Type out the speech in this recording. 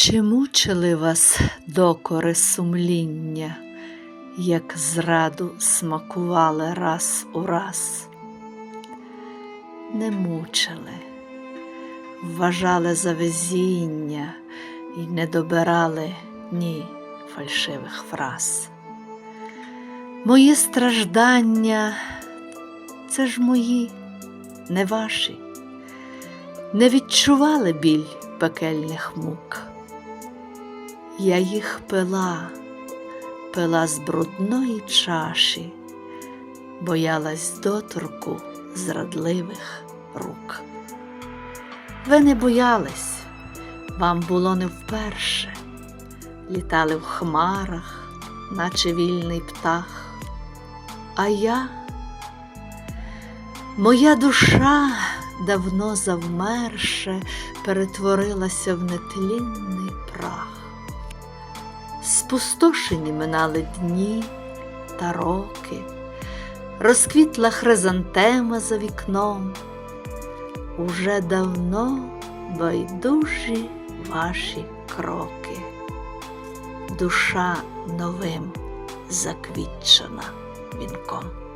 Чи мучили вас докори сумління, як зраду смакували раз у раз? Не мучили, вважали за везіння і не добирали ні фальшивих фраз. Мої страждання це ж мої, не ваші, не відчували біль пекельних мук. Я їх пила, пила з брудної чаші, боялась доторку зрадливих рук. Ви не боялись, вам було не вперше, літали в хмарах, наче вільний птах. А я, моя душа давно завмерше перетворилася в нетлінний прах. Спустошені минали дні та роки, розквітла хризантема за вікном. Уже давно байдужі ваші кроки, душа новим заквітчена вінком.